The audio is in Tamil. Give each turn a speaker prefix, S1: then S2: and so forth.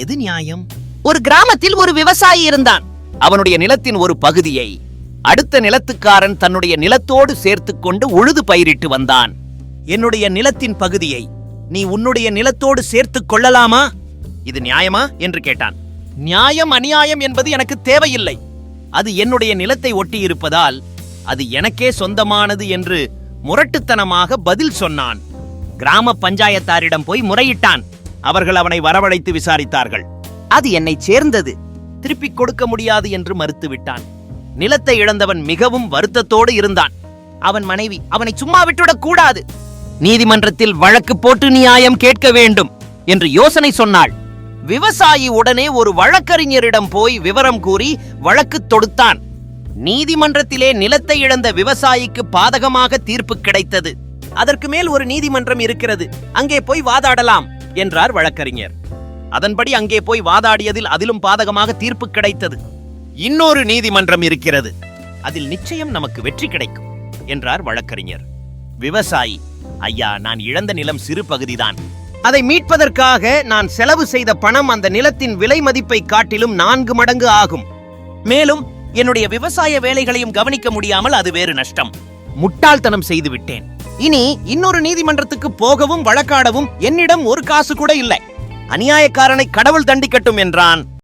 S1: எது நியாயம்? ஒரு கிராமத்தில் ஒரு விவசாயி இருந்தான். அவனுடைய நிலத்தின் ஒரு பகுதியை அடுத்த நிலத்துக்காரன் தன்னுடைய நிலத்தோடு சேர்த்துக் கொண்டு உழுது பயிரிட்டு வந்தான். என்னுடைய நிலத்தின் பகுதியை நீ உன்னுடைய நிலத்தோடு சேர்த்துக் கொள்ளலாமா? இது நியாயமா? என்று கேட்டான். நியாயம் அநியாயம் என்பது எனக்கு தேவையில்லை. அது என்னுடைய நிலத்தை ஒட்டி இருப்பதால் அது எனக்கே சொந்தமானது என்று முரட்டுத்தனமாக பதில் சொன்னான். கிராம பஞ்சாயத்தாரிடம் போய் முறையிட்டான். அவர்கள் அவனை வரவழைத்து விசாரித்தார்கள். அது என்னை சேர்ந்தது. திருப்பிக் கொடுக்க முடியாது என்று மறுத்துவிட்டான். நிலத்தை இழந்தவன் மிகவும் வருத்தத்தோடு இருந்தான். அவன் மனைவி அவனை சும்மா விட்டுவிடக் கூடாது. நீதிமன்றத்தில் வழக்கு போட்டு நியாயம் கேட்க வேண்டும் என்று யோசனை சொன்னாள். விவசாயி உடனே ஒரு வழக்கறிஞரிடம் போய் விவரம் கூறி வழக்கு தொடுத்தான். நீதிமன்றத்திலே நிலத்தை இழந்த விவசாயிக்கு பாதகமாக தீர்ப்பு கிடைத்தது. அதற்கு மேல் ஒரு நீதிமன்றம் இருக்கிறது. அங்கே போய் வாதாடலாம். என்றார் வழக்கறிஞர். அதன்படி அங்கே போய் வாதாடியதில் அதிலும் பாதகமாக தீர்ப்பு கிடைத்தது. இன்னொரு நீதிமன்றம் இருக்கிறது. அதில் நிச்சயம் நமக்கு வெற்றி கிடைக்கும் என்றார் வழக்கறிஞர். விவசாயி ஐயா நான் இழந்த நிலம் சிறு பகுதிதான். அதை மீட்பதற்காக நான் செலவு செய்த பணம் அந்த நிலத்தின் விலை மதிப்பை காட்டிலும் நான்கு மடங்கு ஆகும். மேலும் என்னுடைய விவசாய வேலைகளையும் கவனிக்க முடியாமல் அது வேறு நஷ்டம். முட்டாள்தனம் செய்து விட்டேன். இனி இன்னொரு நீதிமன்றத்துக்கு போகவும் வழக்காடவும் என்னிடம் ஒரு காசு கூட இல்லை. அநியாயக்காரனை கடவுள் தண்டிக்கட்டும் என்றான்.